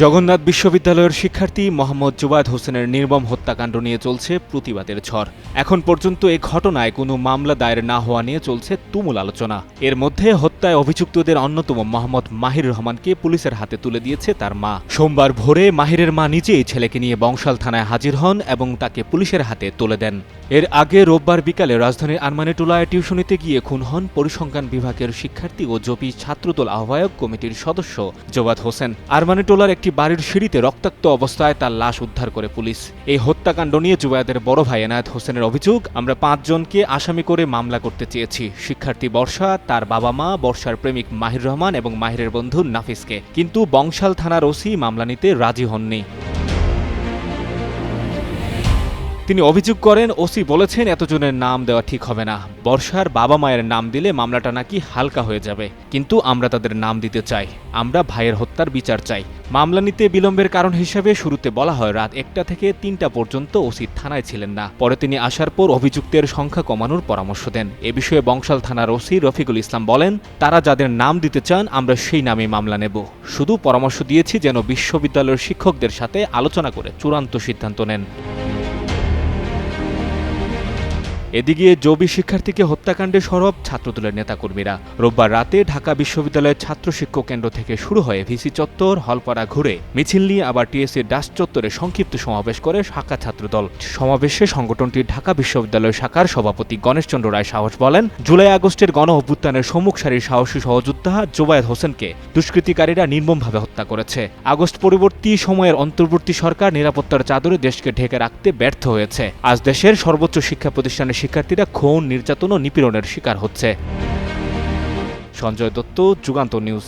জগন্নাথ বিশ্ববিদ্যালয়ের শিক্ষার্থী মোহাম্মদ জুবায়েদ হোসেনের নির্মম হত্যাকাণ্ড নিয়ে চলছে প্রতিবাদের ঝড়। এখন পর্যন্ত এ ঘটনায় কোনো মামলা দায়ের না হওয়া নিয়ে চলছে তুমুল আলোচনা। এর মধ্যে হত্যায় অভিযুক্তদের অন্যতম মোহাম্মদ মাহির রহমানকে পুলিশের হাতে তুলে দিয়েছে তার মা। সোমবার ভোরে মাহিরের মা নিজেই ছেলেকে নিয়ে বংশাল থানায় হাজির হন এবং তাকে পুলিশের হাতে তুলে দেন। এর আগে রোববার বিকালে রাজধানীর আরমানিটোলায় টিউশনিতে গিয়ে খুন হন পরিসংখ্যান বিভাগের শিক্ষার্থী ও জপি ছাত্রদল আহ্বায়ক কমিটির সদস্য জোবাদ হোসেন। আরমানিটোলার একটি বাড়ির সিঁড়িতে রক্তাক্ত অবস্থায় তার লাশ উদ্ধার করে পুলিশ। এই হত্যাকাণ্ড নিয়ে জুবায়েদের বড় ভাই এনায়ত হোসেনের অভিযোগ, আমরা পাঁচজনকে আসামি করে মামলা করতে চেয়েছি। শিক্ষার্থী বর্ষা, তার বাবা মা বর্ষার প্রেমিক মাহির রহমান এবং মাহিরের বন্ধু নাফিসকে। কিন্তু বংশাল থানার ওসি মামলা নিতে রাজি হননি। তিনি অভিযোগ করেন, ওসি বলেছেন, এতজনের নাম দেওয়া ঠিক হবে না। বর্ষার বাবা মায়ের নাম দিলে মামলাটা নাকি হালকা হয়ে যাবে। কিন্তু আমরা তাদের নাম দিতে চাই। আমরা ভাইয়ের হত্যার বিচার চাই। মামলা নিতে বিলম্বের কারণ হিসেবে শুরুতে বলা হয়, রাত একটা থেকে তিনটা পর্যন্ত ওসি থানায় ছিলেন না। পরে তিনি আসার পর অভিযুক্তের সংখ্যা কমানোর পরামর্শ দেন। এ বিষয়ে বংশাল থানার ওসি রফিকুল ইসলাম বলেন, তারা যাদের নাম দিতে চান, আমরা সেই নামে মামলা নেব। শুধু পরামর্শ দিয়েছি যেন বিশ্ববিদ্যালয়ের শিক্ষকদের সাথে আলোচনা করে চূড়ান্ত সিদ্ধান্ত নেন। এদিকে জবি শিক্ষার্থীকে হত্যাকাণ্ডে সরব ছাত্রদলের নেতাকর্মীরা। রোববার রাতে ঢাকা বিশ্ববিদ্যালয়ের ছাত্র শিক্ষক কেন্দ্র থেকে শুরু হয়ে ভিসি চত্বর, হলপাড়া ঘুরে। মিছিল নিয়ে আবার টিএসসির ডাস চত্বরে সংক্ষিপ্ত সমাবেশ করে শাখা ছাত্রদল। সমাবেশে সংগঠনটির ঢাকা বিশ্ববিদ্যালয় শাখার সভাপতি গণেশচন্দ্র রায় সাহস বলেন, জুলাই আগস্টের গণ অভ্যুত্থানের সম্মুখ সারির সাহসী সহযোদ্ধা জোবায়েদ হোসেনকে দুষ্কৃতিকারীরা নির্মমভাবে হত্যা করেছে। আগস্ট পরবর্তী সময়ের অন্তর্বর্তী সরকার নিরাপত্তার চাদরে দেশকে ঢেকে রাখতে ব্যর্থ হয়েছে। আজ দেশের সর্বোচ্চ শিক্ষা প্রতিষ্ঠানের শিক্ষার্থীরা খুন নির্যাতন ও নিপীড়নের শিকার হচ্ছে। সঞ্জয় দত্ত যুগান্ত নিউজ।